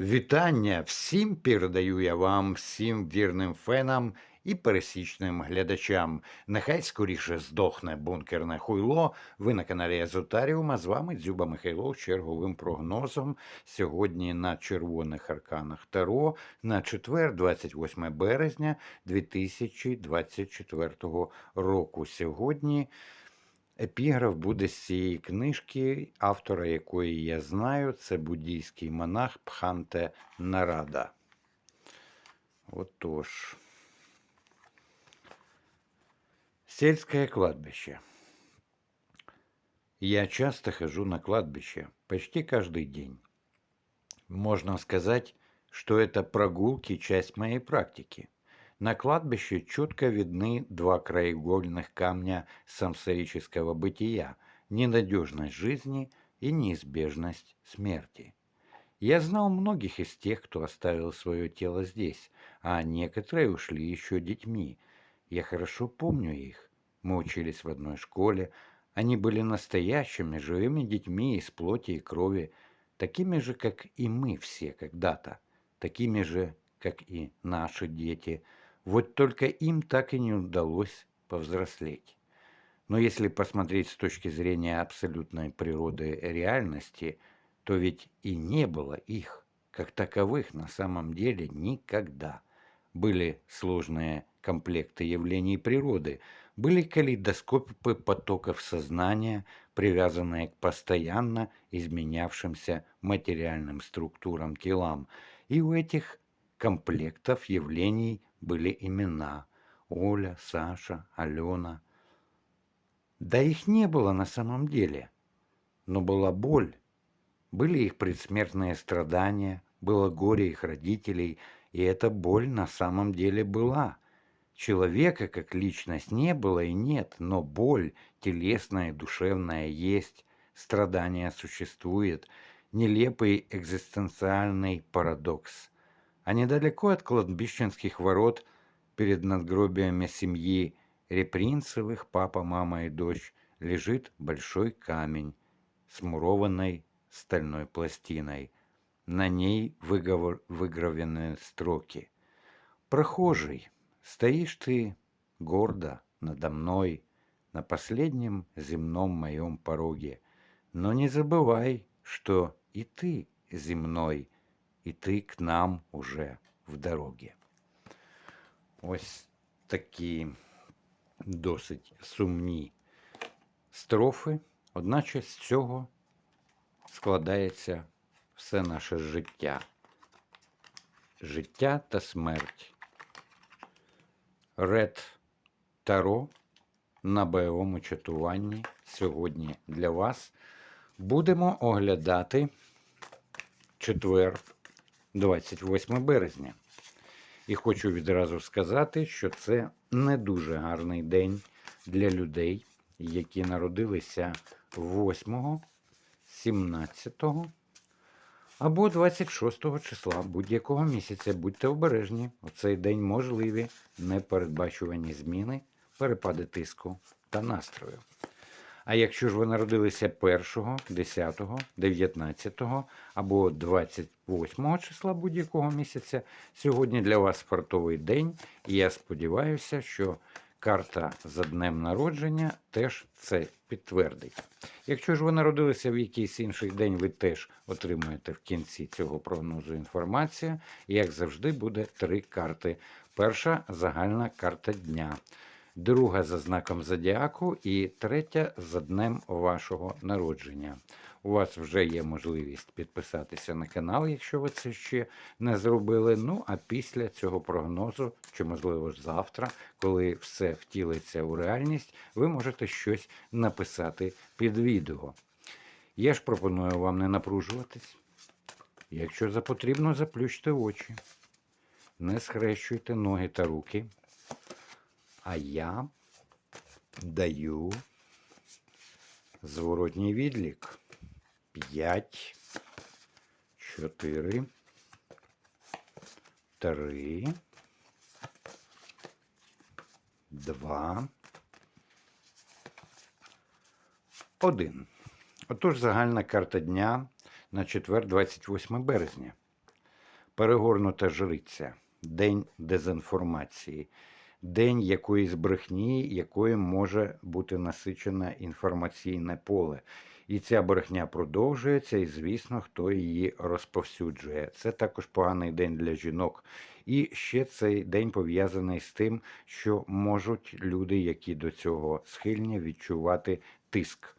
Вітання всім передаю я вам, всім вірним фенам і пересічним глядачам. Нехай скоріше здохне бункерне хуйло. Ви на каналі Езотаріума. З вами Дзюба Михайло черговим прогнозом. Сьогодні на червоних арканах Таро на четвер, 28 березня 2024 року. Сьогодні. Епіграф буде з цієї книжки, автора якої я знаю, це буддійський монах Пханте Нарада. Отож. Сельское кладбище. Я часто хожу на кладбище, почти каждый день. Можно сказать, что это прогулки – часть моей практики. На кладбище четко видны два краеугольных камня самсарического бытия – ненадежность жизни и неизбежность смерти. Я знал многих из тех, кто оставил свое тело здесь, а некоторые ушли еще детьми. Я хорошо помню их. Мы учились в одной школе. Они были настоящими, живыми детьми из плоти и крови, такими же, как и мы все когда-то, такими же, как и наши дети – вот только им так и не удалось повзрослеть. Но если посмотреть с точки зрения абсолютной природы реальности, то ведь и не было их, как таковых на самом деле никогда. Были сложные комплекты явлений природы, были калейдоскопы потоков сознания, привязанные к постоянно изменявшимся материальным структурам телам, и у этих комплектов явлений были имена Оля, Саша, Алена. Да их не было на самом деле, но была боль, были их предсмертные страдания, было горе их родителей, и эта боль на самом деле была. Человека как личность не было и нет, но боль, телесная и душевная, есть, страдание существует, нелепый экзистенциальный парадокс – а недалеко от кладбищенских ворот перед надгробиями семьи Репринцевых, папа, мама и дочь, лежит большой камень с мурованной стальной пластиной. На ней выговор, выгравлены строки. «Прохожий, стоишь ты гордо надо мной на последнем земном моем пороге, но не забывай, что и ты земной – іти к нам уже в дорогі. Ось такі досить сумні строфи, одначе з цього складається все наше життя. Життя та смерть. Ред Таро на бойовому чатуванні сьогодні для вас будемо оглядати четвер. 28 березня. І хочу відразу сказати, що це не дуже гарний день для людей, які народилися 8, 17 або 26 числа будь-якого місяця. Будьте обережні, у цей день можливі непередбачувані зміни, перепади тиску та настрою. А якщо ж ви народилися 1, 10, 19 або 28 числа будь-якого місяця, сьогодні для вас спортовий день, і я сподіваюся, що карта за днем народження теж це підтвердить. Якщо ж ви народилися в якийсь інший день, ви теж отримуєте в кінці цього прогнозу інформацію. Як завжди, буде три карти. Перша загальна карта дня друга за знаком зодіаку і третя за днем вашого народження. У вас вже є можливість підписатися на канал, якщо ви це ще не зробили. Ну а після цього прогнозу, чи, можливо, ж завтра, коли все втілиться у реальність, ви можете щось написати під відео. Я ж пропоную вам не напружуватись. Якщо за потрібно, заплющте очі, не схрещуйте ноги та руки. А я даю зворотній відлік. 5, 4, 3, 2, 1. Отож, загальна карта дня на четвер, 28 березня. перегорнута жриця, день дезінформації, день якоїсь брехні, якою може бути насичене інформаційне поле. І ця брехня продовжується, і звісно, хто її розповсюджує. Це також поганий день для жінок. І ще цей день пов'язаний з тим, що можуть люди, які до цього схильні, відчувати тиск.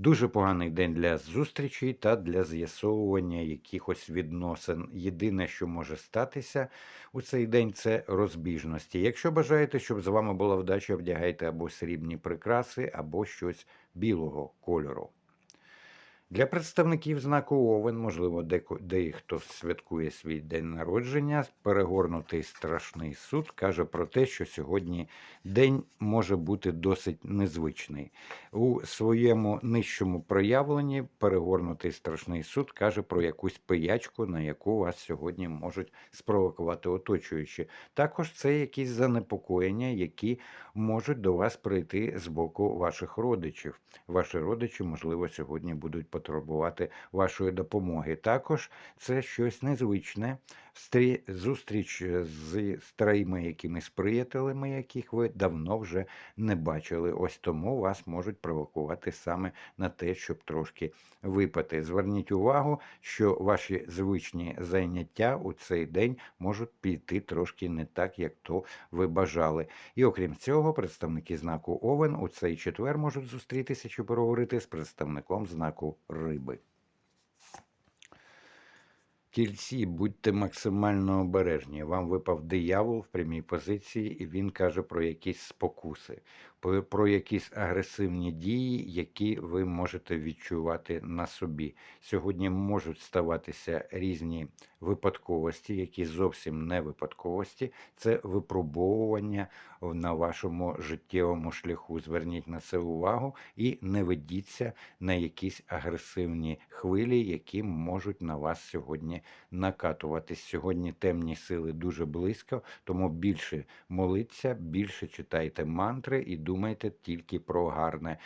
Дуже поганий день для зустрічей та для з'ясовування якихось відносин. Єдине, що може статися у цей день, це розбіжності. Якщо бажаєте, щоб з вами була вдача, вдягайте або срібні прикраси, або щось білого кольору. Для представників знаку Овен, можливо, дехто святкує свій день народження. Перегорнутий страшний суд каже про те, що сьогодні день може бути досить незвичний. У своєму нижчому проявленні перегорнутий страшний суд каже про якусь пиячку, на яку вас сьогодні можуть спровокувати оточуючі. Також це якісь занепокоєння, які можуть до вас прийти з боку ваших родичів. Ваші родичі, можливо, сьогодні будуть потребувати вашої допомоги. Також це щось незвичне. Стрі... Зустріч з старими якимись приятелями, яких ви давно вже не бачили. Ось тому вас можуть провокувати саме на те, щоб трошки випити. Зверніть увагу, що ваші звичні заняття у цей день можуть піти трошки не так, як то ви бажали. І окрім цього, представники знаку Овен у цей четвер можуть зустрітися чи поговорити з представником знаку Риби. Тільці, будьте максимально обережні. Вам випав диявол в прямій позиції, і він каже про якісь спокуси, про- якісь агресивні дії, які ви можете відчувати на собі. Сьогодні можуть ставатися різні випадковості, які зовсім не випадковості. Це випробовування на вашому життєвому шляху. Зверніть на це увагу і не ведіться на якісь агресивні хвилі, які можуть на вас сьогодні накатуватись. Сьогодні темні сили дуже близько, тому більше моліться, більше читайте мантри і думайте тільки про гарне.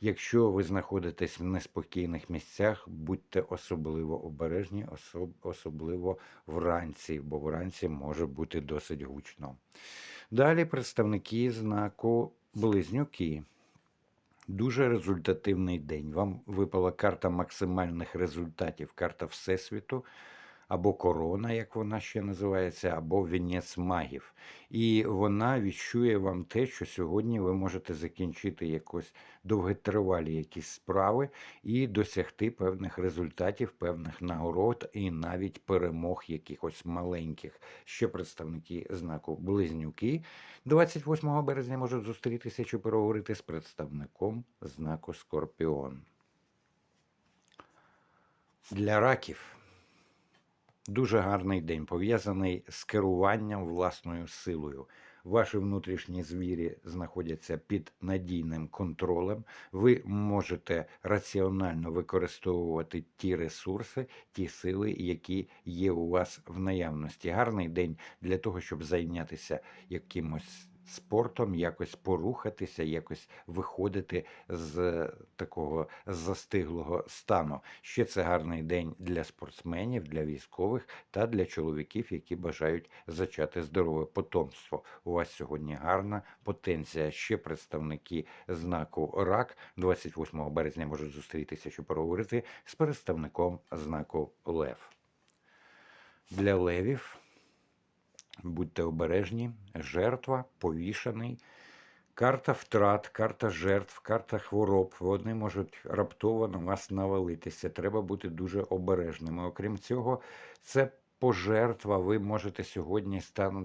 Якщо ви знаходитесь в неспокійних місцях, будьте особливо обережні, особ- особливо вранці, бо вранці може бути досить гучно. Далі представники знаку Близнюки. Дуже результативний день. Вам випала карта максимальних результатів, карта Всесвіту, або корона, як вона ще називається, або вінець магів. І вона відчує вам те, що сьогодні ви можете закінчити якось довготривалі якісь справи і досягти певних результатів, певних нагород і навіть перемог якихось маленьких. Ще представники знаку Близнюки 28 березня можуть зустрітися чи переговорити з представником знаку Скорпіон. Для раків дуже гарний день, пов'язаний з керуванням власною силою. Ваші внутрішні звірі знаходяться під надійним контролем. Ви можете раціонально використовувати ті ресурси, ті сили, які є у вас в наявності. Гарний день для того, щоб зайнятися якимось спортом, якось порухатися, якось виходити з такого застиглого стану. Ще це гарний день для спортсменів, для військових та для чоловіків, які бажають зачати здорове потомство. У вас сьогодні гарна потенція. Ще представники знаку РАК 28 березня можуть зустрітися, щоб поговорити з представником знаку Лев. Для левів будьте обережні, жертва, повішаний. Карта втрат, карта жертв, карта хвороб. Вони можуть раптово на вас навалитися. Треба бути дуже обережними. Окрім цього, це пожертва. Ви можете сьогодні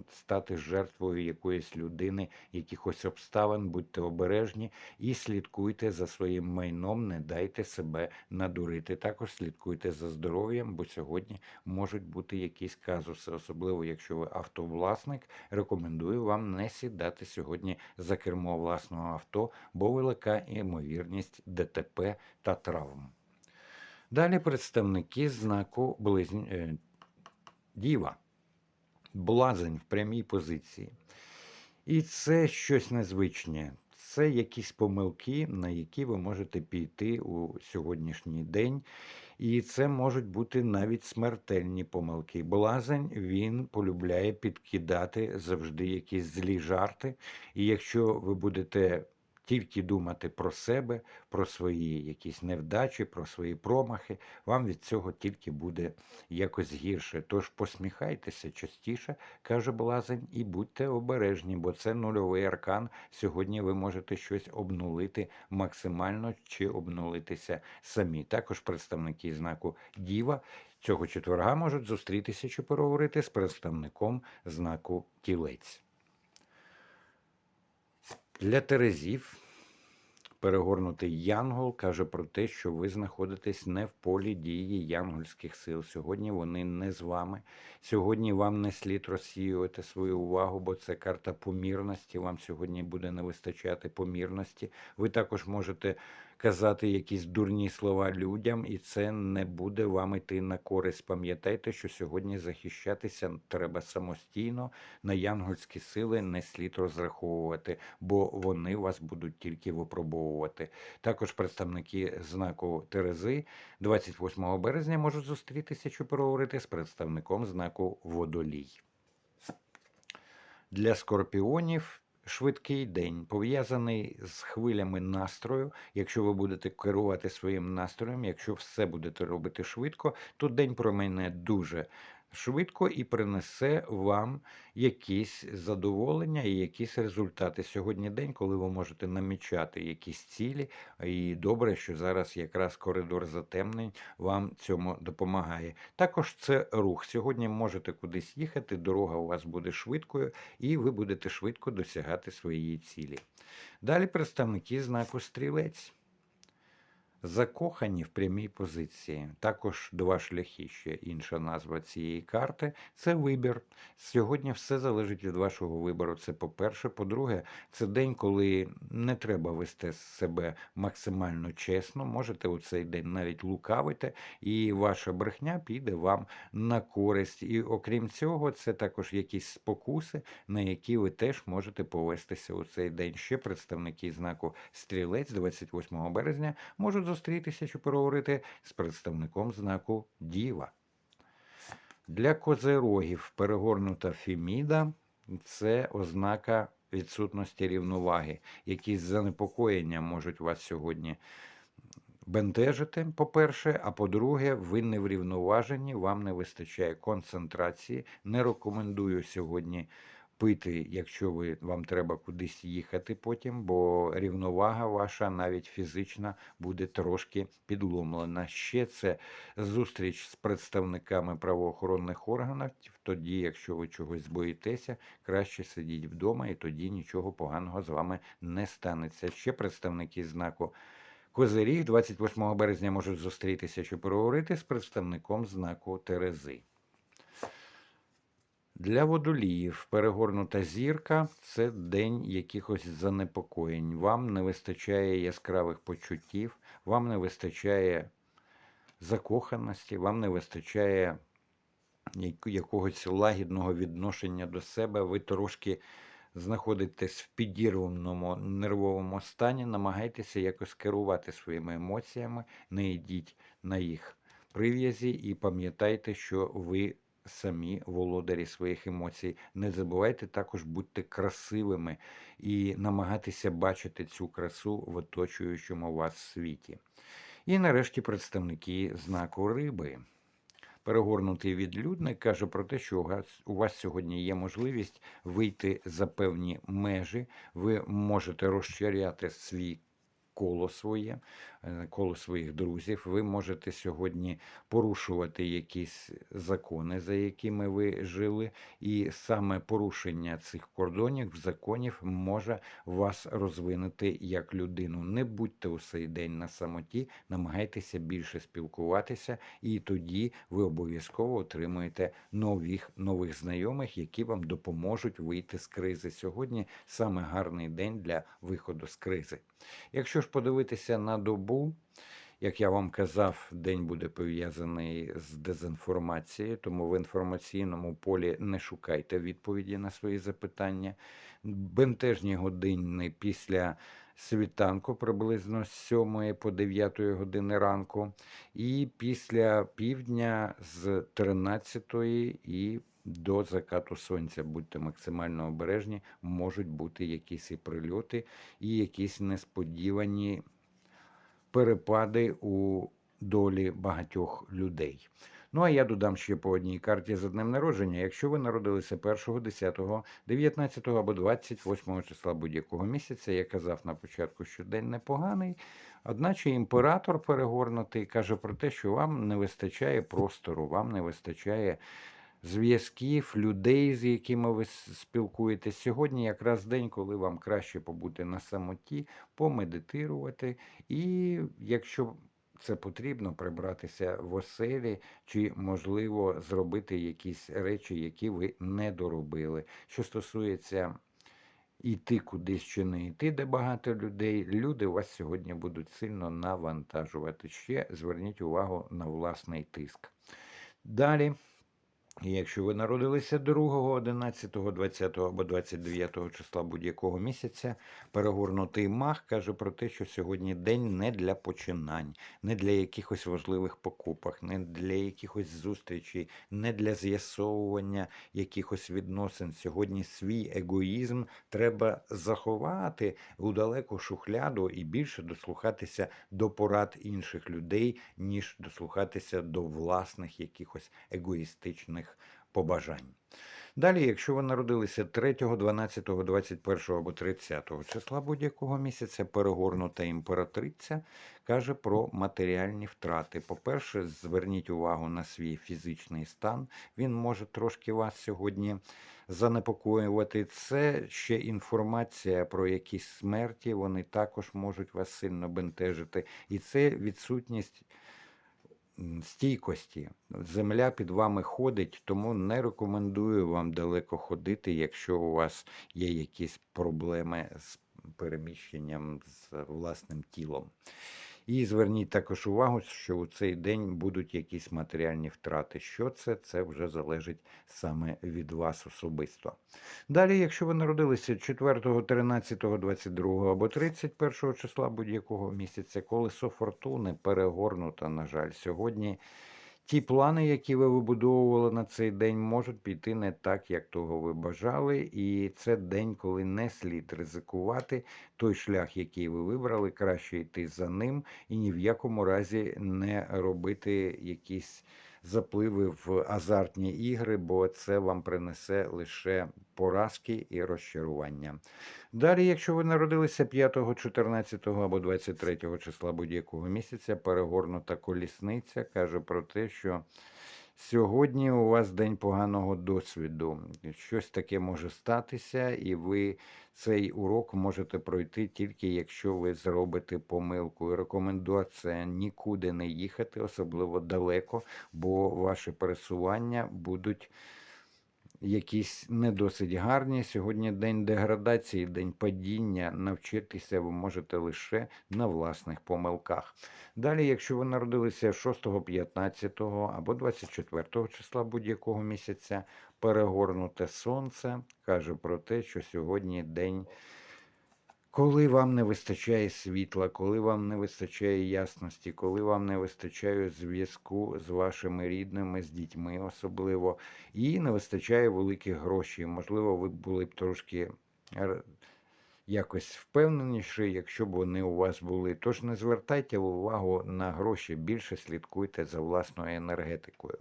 стати жертвою якоїсь людини, якихось обставин. Будьте обережні і слідкуйте за своїм майном, не дайте себе надурити. Також слідкуйте за здоров'ям, бо сьогодні можуть бути якісь казуси, особливо якщо ви автовласник. Рекомендую вам не сідати сьогодні за кермо власного авто, бо велика ймовірність ДТП та травм. Далі представники знаку близн... Діва. Блазень в прямій позиції. І це щось незвичне. Це якісь помилки, на які ви можете піти у сьогоднішній день. І це можуть бути навіть смертельні помилки. Блазень він полюбляє підкидати завжди якісь злі жарти. І якщо ви будете тільки думати про себе, про свої якісь невдачі, про свої промахи, вам від цього тільки буде якось гірше. Тож посміхайтеся частіше, каже Блазень, і будьте обережні, бо це нульовий аркан. Сьогодні ви можете щось обнулити максимально чи обнулитися самі. Також представники знаку Діва цього четверга можуть зустрітися чи переговорити з представником знаку Тілець. Для Терезів перегорнутий Янгол каже про те, що ви знаходитесь не в полі дії янгольських сил. Сьогодні вони не з вами. Сьогодні вам не слід розсіювати свою увагу, бо це карта помірності. Вам сьогодні буде не вистачати помірності. Ви також можете казати якісь дурні слова людям, і це не буде вам іти на користь. Пам'ятайте, що сьогодні захищатися треба самостійно. На янгольські сили не слід розраховувати, бо вони вас будуть тільки випробовувати. Також представники знаку Терези 28 березня можуть зустрітися чи переговорити з представником знаку Водолій. Для скорпіонів швидкий день пов'язаний з хвилями настрою. Якщо ви будете керувати своїм настроєм, якщо все будете робити швидко, то день промене дуже швидко і принесе вам якісь задоволення і якісь результати. Сьогодні день, коли ви можете намічати якісь цілі, і добре, що зараз якраз коридор затемнень вам цьому допомагає. Також це рух. Сьогодні можете кудись їхати, дорога у вас буде швидкою, і ви будете швидко досягати своєї цілі. Далі представники знаку стрілець. Закохані в прямій позиції. Також два шляхи, ще інша назва цієї карти це вибір. Сьогодні все залежить від вашого вибору. Це по-перше. По-друге, це день, коли не треба вести себе максимально чесно. Можете у цей день навіть лукавити, і ваша брехня піде вам на користь. І окрім цього, це також якісь спокуси, на які ви теж можете повестися у цей день. Ще представники знаку стрілець 28 березня можуть зустрітися чи переговорити з представником знаку Діва. Для козерогів перегорнута фіміда це ознака відсутності рівноваги. Якісь занепокоєння можуть вас сьогодні бентежити, по-перше, а по-друге, ви не врівноважені, вам не вистачає концентрації. Не рекомендую сьогодні пити, якщо ви вам треба кудись їхати потім, бо рівновага ваша, навіть фізична, буде трошки підломлена. Ще це зустріч з представниками правоохоронних органів. Тоді, якщо ви чогось боїтеся, краще сидіть вдома, і тоді нічого поганого з вами не станеться. Ще представники знаку. Козиріг 28 березня можуть зустрітися чи переговорити з представником знаку Терези. Для водоліїв перегорнута зірка це день якихось занепокоєнь. Вам не вистачає яскравих почуттів, вам не вистачає закоханості, вам не вистачає якогось лагідного відношення до себе. Ви трошки знаходитесь в підірваному нервовому стані, намагайтеся якось керувати своїми емоціями, не йдіть на їх прив'язі і пам'ятайте, що ви самі володарі своїх емоцій. Не забувайте також бути красивими і намагатися бачити цю красу в оточуючому вас світі. І нарешті представники знаку риби. Перегорнутий відлюдник каже про те, що у вас, сьогодні є можливість вийти за певні межі. Ви можете розширяти свій коло своє, коло своїх друзів. Ви можете сьогодні порушувати якісь закони, за якими ви жили, і саме порушення цих кордонів, законів може вас розвинути як людину. Не будьте у цей день на самоті, намагайтеся більше спілкуватися, і тоді ви обов'язково отримуєте нових нових знайомих, які вам допоможуть вийти з кризи. Сьогодні саме гарний день для виходу з кризи. Якщо ж подивитися на добу, як я вам казав, день буде пов'язаний з дезінформацією, тому в інформаційному полі не шукайте відповіді на свої запитання. Бентежні години після світанку, приблизно з 7 по 9 години ранку, і після півдня з 13 і до закату сонця. Будьте максимально обережні, можуть бути якісь і прильоти, і якісь несподівані перепади у долі багатьох людей. Ну, а я додам ще по одній карті за днем народження. Якщо ви народилися 1, 10, 19 або 28 числа будь-якого місяця, я казав на початку, що день непоганий, одначе імператор перегорнутий каже про те, що вам не вистачає простору, вам не вистачає зв'язків, людей, з якими ви спілкуєтесь. Сьогодні якраз день, коли вам краще побути на самоті, помедитирувати, і якщо це потрібно прибратися в оселі, чи можливо зробити якісь речі, які ви не доробили. Що стосується іти кудись чи не йти, де багато людей, люди вас сьогодні будуть сильно навантажувати. Ще зверніть увагу на власний тиск. Далі. Якщо ви народилися 2, 11, 20 або 29 числа будь-якого місяця, перегорнутий мах каже про те, що сьогодні день не для починань, не для якихось важливих покупок, не для якихось зустрічей, не для з'ясовування якихось відносин. Сьогодні свій егоїзм треба заховати у далеку шухляду і більше дослухатися до порад інших людей, ніж дослухатися до власних якихось егоїстичних побажань. Далі, якщо ви народилися 3, 12, 21 або 30 числа будь-якого місяця, перегорнута імператриця каже про матеріальні втрати. По-перше, зверніть увагу на свій фізичний стан. Він може трошки вас сьогодні занепокоювати. Це ще інформація про якісь смерті, вони також можуть вас сильно бентежити. І це відсутність стійкості. Земля під вами ходить, тому не рекомендую вам далеко ходити, якщо у вас є якісь проблеми з переміщенням з власним тілом. І зверніть також увагу, що у цей день будуть якісь матеріальні втрати. Що це? Це вже залежить саме від вас особисто. Далі, якщо ви народилися 4, 13, 22 або 31 числа будь-якого місяця, колесо фортуни перегорнуто, на жаль, сьогодні. Ті плани, які ви вибудовували на цей день, можуть піти не так, як того ви бажали. І це день, коли не слід ризикувати. Той шлях, який ви вибрали, краще йти за ним і ні в якому разі не робити якісь запливи в азартні ігри, бо це вам принесе лише поразки і розчарування. Далі, якщо ви народилися 5, 14 або 23 числа будь-якого місяця, перегорнута колісниця каже про те, що сьогодні у вас день поганого досвіду. Щось таке може статися, і ви цей урок можете пройти тільки якщо ви зробите помилку. Рекомендація нікуди не їхати, особливо далеко, бо ваші пересування будуть якісь не досить гарні. Сьогодні день деградації, день падіння. Навчитися ви можете лише на власних помилках. Далі, якщо ви народилися 6, 15 або 24 числа будь-якого місяця, перегорнуте сонце каже про те, що сьогодні день. Коли вам не вистачає світла, коли вам не вистачає ясності, коли вам не вистачає зв'язку з вашими рідними, з дітьми особливо, і не вистачає великих грошей. Можливо, ви були б трошки якось впевненіші, якщо б вони у вас були. Тож не звертайте увагу на гроші, більше слідкуйте за власною енергетикою.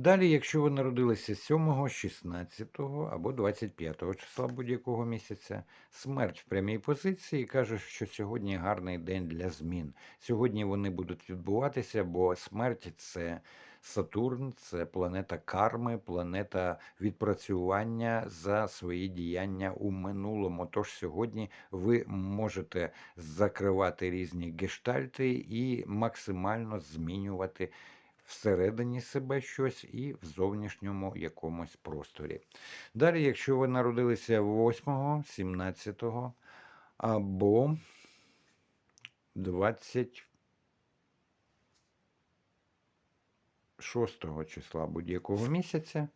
Далі, якщо ви народилися 7, 16 або 25 числа будь-якого місяця, смерть в прямій позиції каже, що сьогодні гарний день для змін. Сьогодні вони будуть відбуватися, бо смерть це Сатурн, це планета карми, планета відпрацювання за свої діяння у минулому. Тож сьогодні ви можете закривати різні гештальти і максимально змінювати всередині себе щось і в зовнішньому якомусь просторі. Далі, якщо ви народилися 8, 17 або 20 6 числа будь-якого місяця.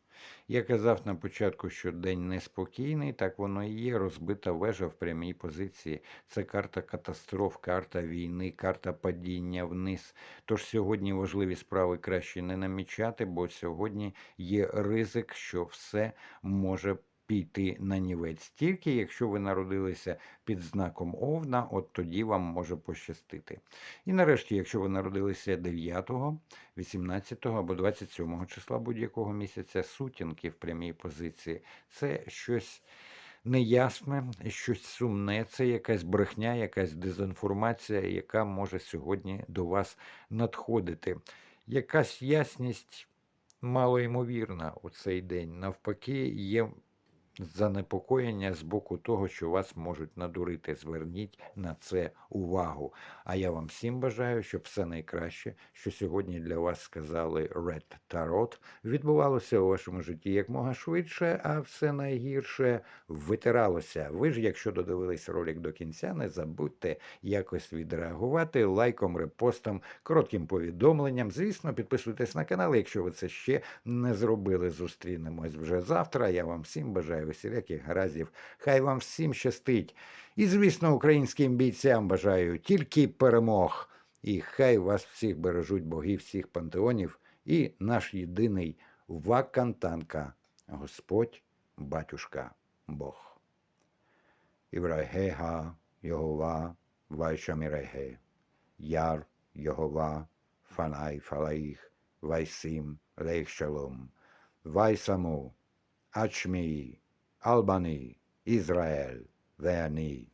Я казав на початку, що день неспокійний, так воно і є. Розбита вежа в прямій позиції. Це карта катастроф, карта війни, карта падіння вниз. Тож сьогодні важливі справи краще не намічати, бо сьогодні є ризик, що все може піти на нівець. Тільки якщо ви народилися під знаком Овна, от тоді вам може пощастити. І нарешті, якщо ви народилися 9, 18 або 27 числа будь-якого місяця, сутінки в прямій позиції, це щось неясне, щось сумне, це якась брехня, якась дезінформація, яка може сьогодні до вас надходити. Якась ясність малоймовірна у цей день. Навпаки, є занепокоєння з боку того, що вас можуть надурити. Зверніть на це увагу. А я вам всім бажаю, щоб все найкраще, що сьогодні для вас сказали Red Tarot, відбувалося у вашому житті якмога швидше, а все найгірше витиралося. Ви ж, якщо додивились ролик до кінця, не забудьте якось відреагувати лайком, репостом, коротким повідомленням. Звісно, підписуйтесь на канал, якщо ви це ще не зробили. Зустрінемось вже завтра. Я вам всім бажаю усіляких гараздів. Хай вам всім щастить. І, звісно, українським бійцям бажаю тільки перемог. І хай вас всіх бережуть боги всіх пантеонів і наш єдиний вакантанка, Господь, батюшка, Бог. Іврайгега, Йогова, Вайшаміреге, Яр, Йогова, Фанай, Фалаїх, Вайсим, Лейх Шалом, Вайсаму, Ачмії, Albany, Israel, their knee.